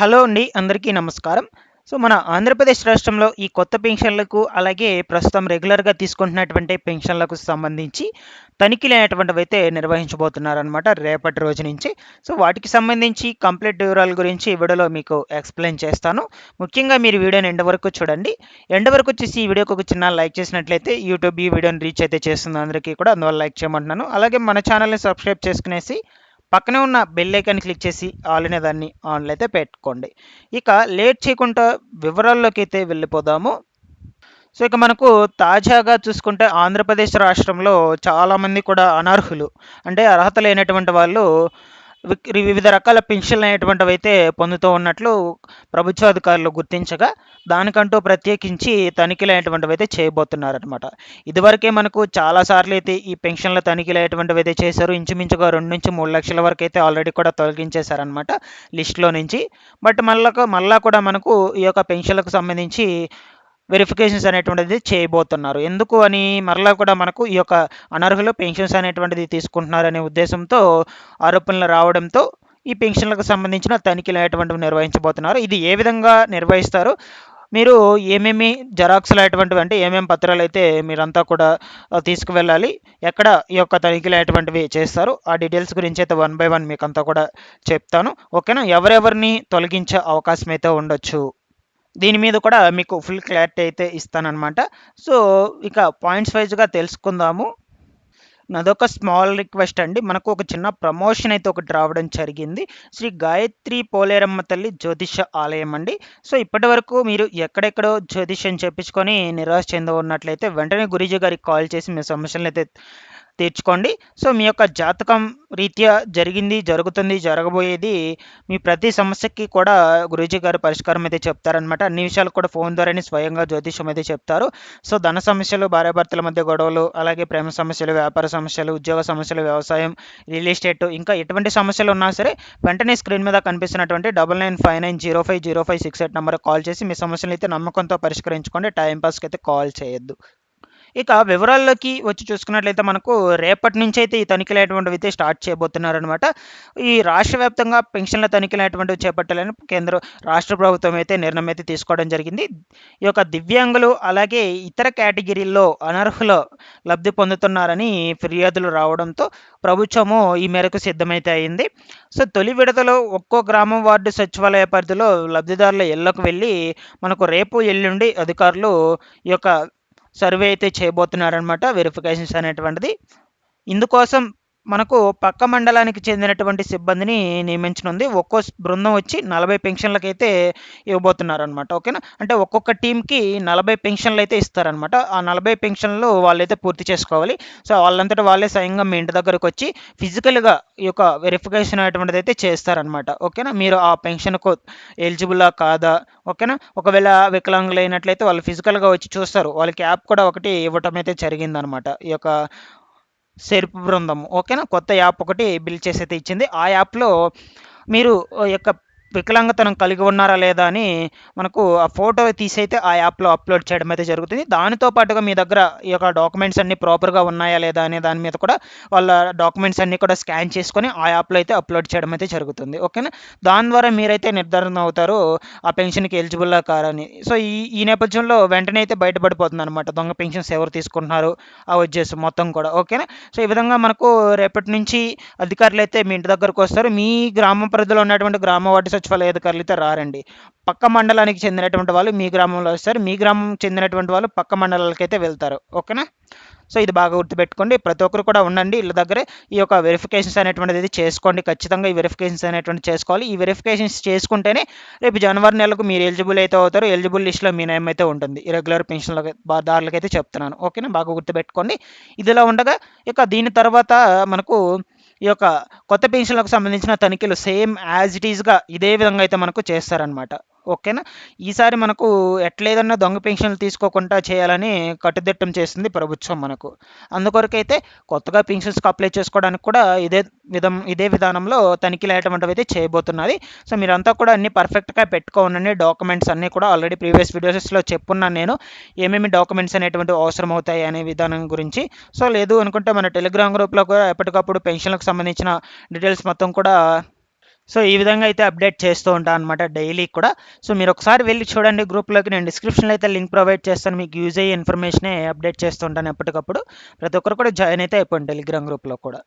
Hello అండి అందరికీ నమస్కారం. సో మన ఆంధ్రప్రదేశ్ రాష్ట్రంలో ఈ కొత్త పెన్షన్లకు అలాగే ప్రస్తుతం రెగ్యులర్గా తీసుకుంటున్నటువంటి పెన్షన్లకు సంబంధించి తనిఖీలు అనేటువంటివి అయితే నిర్వహించబోతున్నారనమాట రేపటి రోజు నుంచి. సో వాటికి సంబంధించి కంప్లీట్ వివరాల గురించి ఈ వీడియోలో మీకు ఎక్స్ప్లెయిన్ చేస్తాను. ముఖ్యంగా మీరు వీడియోని ఎండ వరకు చూడండి. ఎండ వరకు వచ్చేసి ఈ వీడియోకి ఒక చిన్న లైక్ చేసినట్లయితే యూట్యూబ్ ఈ వీడియోని రీచ్ అయితే చేస్తుంది అందరికీ కూడా. అందువల్ల లైక్ చేయమంటున్నాను. అలాగే మన ఛానల్ని సబ్స్క్రైబ్ చేసుకునేసి పక్కనే ఉన్న బెల్ ఐకాన్ క్లిక్ చేసి ఆల్ అనే దాన్ని ఆన్లో అయితే పెట్టుకోండి. ఇక లేట్ చేయకుండా వివరాల్లోకి అయితే వెళ్ళిపోదాము. సో ఇక మనకు తాజాగా చూసుకుంటే ఆంధ్రప్రదేశ్ రాష్ట్రంలో చాలామంది కూడా అనర్హులు. అంటే అర్హత లేనటువంటి వాళ్ళు వివిధ రకాల పెన్షన్లు అనేటువంటివి అయితే పొందుతూ ఉన్నట్లు ప్రభుత్వ అధికారులు గుర్తించగా దానికంటూ ప్రత్యేకించి తనిఖీలు అనేటువంటివి అయితే చేయబోతున్నారనమాట ఇదివరకే మనకు చాలాసార్లు అయితే ఈ పెన్షన్ల తనిఖీలు అనేటువంటివి అయితే చేశారు. ఇంచుమించుగా రెండు నుంచి మూడు లక్షల వరకు అయితే ఆల్రెడీ కూడా తొలగించేశారనమాట లిస్ట్లో నుంచి. బట్ మళ్ళా మళ్ళా కూడా మనకు ఈ యొక్క పెన్షన్లకు సంబంధించి వెరిఫికేషన్స్ అనేటువంటిది చేయబోతున్నారు. ఎందుకు అని మరలా కూడా మనకు ఈ యొక్క అనర్హులు పెన్షన్స్ అనేటువంటిది తీసుకుంటున్నారనే ఉద్దేశంతో ఆరోపణలు రావడంతో ఈ పెన్షన్లకు సంబంధించిన తనిఖీలు అనేటువంటివి నిర్వహించబోతున్నారు. ఇది ఏ విధంగా నిర్వహిస్తారు? మీరు ఏమేమి జెరాక్స్లు అటువంటివి అంటే ఏమేమి పత్రాలు అయితే మీరంతా కూడా తీసుకువెళ్ళాలి ఎక్కడ ఈ యొక్క తనిఖీలు అటువంటివి చేస్తారు ఆ డీటెయిల్స్ గురించి అయితే వన్ బై వన్ మీకు అంతా కూడా చెప్తాను. ఓకేనా? ఎవరెవరిని తొలగించే అవకాశం అయితే ఉండొచ్చు. దీని మీద కూడా మీకు ఫుల్ క్లారిటీ అయితే ఇస్తానమాట సో ఇక పాయింట్స్ వైజ్గా తెలుసుకుందాము. నాదొక స్మాల్ రిక్వెస్ట్ అండి. మనకు ఒక చిన్న ప్రమోషన్ అయితే ఒకటి రావడం జరిగింది. శ్రీ గాయత్రి పోలేరమ్మ తల్లి జ్యోతిష ఆలయం అండి. సో ఇప్పటి వరకు మీరు ఎక్కడెక్కడో జ్యోతిష్యం చెప్పించుకొని నిరాశ చెంద ఉన్నట్లయితే వెంటనే గురీజీ గారికి కాల్ చేసి మీ సమస్యలను అయితే తీర్చుకోండి. సో మీ యొక్క జాతకం రీత్యా జరిగింది జరుగుతుంది జరగబోయేది మీ ప్రతి సమస్యకి కూడా గురూజీ గారు పరిష్కారం అయితే చెప్తారనమాట అన్ని విషయాలు కూడా ఫోన్ ద్వారానే స్వయంగా జ్యోతిషం అయితే చెప్తారు. సో ధన సమస్యలు భార్యాభర్తల మధ్య గొడవలు అలాగే ప్రేమ సమస్యలు వ్యాపార సమస్యలు ఉద్యోగ సమస్యలు వ్యవసాయం రియల్ ఎస్టేట్ ఇంకా ఎటువంటి సమస్యలు ఉన్నా సరే వెంటనే స్క్రీన్ మీద కనిపిస్తున్నటువంటి double nine five nine zero five zero five six eight number call చేసి మీ సమస్యలు అయితే నమ్మకంతో పరిష్కరించుకోండి. టైంపాస్కి అయితే కాల్ చేయొద్దు. ఇక వివరాల్లోకి వచ్చి చూసుకున్నట్లయితే మనకు రేపటి నుంచి అయితే ఈ తనిఖీలు అనేటువంటివి అయితే స్టార్ట్ చేయబోతున్నారనమాట ఈ రాష్ట్ర వ్యాప్తంగా పెన్షన్ల తనిఖీలు అనేటువంటివి చేపట్టాలని కేంద్ర రాష్ట్ర ప్రభుత్వం అయితే నిర్ణయం అయితే తీసుకోవడం జరిగింది. ఈ యొక్క దివ్యాంగులు అలాగే ఇతర కేటగిరీల్లో అనర్హుల లబ్ధి పొందుతున్నారని ఫిర్యాదులు రావడంతో ప్రభుత్వము ఈ మేరకు సిద్ధమైతే అయింది. సో తొలి విడతలో ఒక్కో గ్రామం వార్డు సచివాలయ పరిధిలో లబ్ధిదారుల ఇళ్ళకు వెళ్ళి మనకు రేపు ఎల్లుండి అధికారులు ఈ యొక్క సర్వే అయితే చేయబోతున్నారనమాట వెరిఫికేషన్స్ అనేటువంటిది. ఇందుకోసం మనకు పక్క మండలానికి చెందినటువంటి సిబ్బందిని నియమించనుంది. ఒక్కో బృందం వచ్చి నలభై పెన్షన్లకైతే ఇవ్వబోతున్నారనమాట ఓకేనా? అంటే ఒక్కొక్క టీంకి నలభై పెన్షన్లు అయితే ఇస్తారనమాట ఆ నలభై పెన్షన్లు వాళ్ళైతే పూర్తి చేసుకోవాలి. సో వాళ్ళంతటా వాళ్ళే స్వయంగా మీ ఇంటి దగ్గరకు వచ్చి ఫిజికల్గా ఈ యొక్క వెరిఫికేషన్ అనేటువంటిది అయితే చేస్తారనమాట ఓకేనా? మీరు ఆ పెన్షన్కు ఎలిజిబులా కాదా? ఓకేనా? ఒకవేళ వికలాంగులు అయినట్లయితే వాళ్ళు ఫిజికల్గా వచ్చి చూస్తారు. వాళ్ళకి యాప్ కూడా ఒకటి ఇవ్వటం అయితే జరిగిందనమాట ఈ యొక్క సెరుపు బృందం ఓకేనా? కొత్త యాప్ ఒకటి బిల్డ్ చేసి అయితే ఇచ్చింది. ఆ యాప్లో మీరు యొక్క వికలాంగతనం కలిగి ఉన్నారా లేదా అని మనకు ఆ ఫోటో తీసి అయితే ఆ యాప్లో అప్లోడ్ చేయడం అయితే జరుగుతుంది. దానితో పాటుగా మీ దగ్గర ఈ యొక్క డాక్యుమెంట్స్ అన్ని ప్రాపర్గా ఉన్నాయా లేదా అనే దాని మీద కూడా వాళ్ళ డాక్యుమెంట్స్ అన్ని కూడా స్కాన్ చేసుకొని ఆ యాప్లో అయితే అప్లోడ్ చేయడం అయితే జరుగుతుంది. ఓకేనా? దాని ద్వారా మీరైతే నిర్ధారణ అవుతారు ఆ పెన్షన్కి ఎలిజిబుల్లా కారని సో ఈ ఈ నేపథ్యంలో వెంటనే అయితే బయటపడిపోతుంది అనమాట దొంగ పెన్షన్స్ ఎవరు తీసుకుంటున్నారు? ఆ వచ్చేసి మొత్తం కూడా. ఓకేనా? సో ఈ విధంగా మనకు రేపటి నుంచి అధికారులు అయితే మీ ఇంటి దగ్గరకు వస్తారు. మీ గ్రామ పరిధిలో ఉన్నటువంటి గ్రామ వార్డు సచివాలయ అధికారులు అయితే రారండి. పక్క మండలానికి చెందినటువంటి వాళ్ళు మీ గ్రామంలో వస్తారు. మీ గ్రామం చెందినటువంటి వాళ్ళు పక్క మండలాలకి అయితే వెళ్తారు. ఓకేనా? సో ఇది బాగా గుర్తుపెట్టుకోండి. ప్రతి ఒక్కరు కూడా ఉండండి. ఇళ్ళ దగ్గరే ఈ యొక్క వెరిఫికేషన్స్ అనేటువంటిది చేసుకోండి. ఖచ్చితంగా ఈ వెరిఫికేషన్స్ అనేటువంటి చేసుకోవాలి. ఈ వెరిఫికేషన్స్ చేసుకుంటేనే రేపు జనవరి నెలకు మీరు ఎలిజిబుల్ అయితే అవుతారు. ఎలిజిబుల్ లిస్ట్లో మీ నేమ్ అయితే ఉంటుంది. రెగ్యులర్ పెన్షన్ల దారులకైతే చెప్తున్నాను. ఓకేనా? బాగా గుర్తుపెట్టుకోండి. ఇదిలా ఉండగా ఇక దీని తర్వాత మనకు ఈ యొక్క కొత్త పెన్షన్లకు సంబంధించిన తనిఖీలు సేమ్ యాజ్ ఇట్ ఈజ్గా ఇదే విధంగా అయితే మనకు చేస్తారనమాట ఓకేనా? ఈసారి మనకు ఎట్లేదన్నా దొంగ పెన్షన్లు తీసుకోకుండా చేయాలని కట్టుదిట్టం చేసింది ప్రభుత్వం మనకు. అందుకొరకైతే కొత్తగా పెన్షన్స్కి అప్లై చేసుకోవడానికి కూడా ఇదే విధం ఇదే విధానంలో తనిఖీలు అయ్యేటువంటివి అయితే చేయబోతున్నది. సో మీరంతా కూడా అన్ని పర్ఫెక్ట్గా పెట్టుకోనండి డాక్యుమెంట్స్ అన్నీ కూడా ఆల్రెడీ ప్రీవియస్ వీడియోస్లో చెప్పున్నాను నేను. ఏమేమి డాక్యుమెంట్స్ అనేటువంటి అవసరం అవుతాయి అనే విధానం గురించి. సో లేదు అనుకుంటే మన టెలిగ్రామ్ గ్రూప్లో కూడా ఎప్పటికప్పుడు పెన్షన్లకు సంబంధించిన డీటెయిల్స్ మొత్తం కూడా సో ఈ విధంగా అయితే అప్డేట్ చేస్తూ ఉంటాను అనమాట డైలీ కూడా. సో మీరు ఒకసారి వెళ్ళి చూడండి గ్రూప్లోకి నేను డిస్క్రిప్షన్లో అయితే లింక్ ప్రొవైడ్ చేస్తాను. మీకు యూజ్ అయ్యే ఇన్ఫర్మేషనే అప్డేట్ చేస్తూ ఉంటాను ఎప్పటికప్పుడు. ప్రతి ఒక్కరు కూడా జాయిన్ అయితే అయిపోయింది టెలిగ్రామ్ గ్రూప్లో కూడా.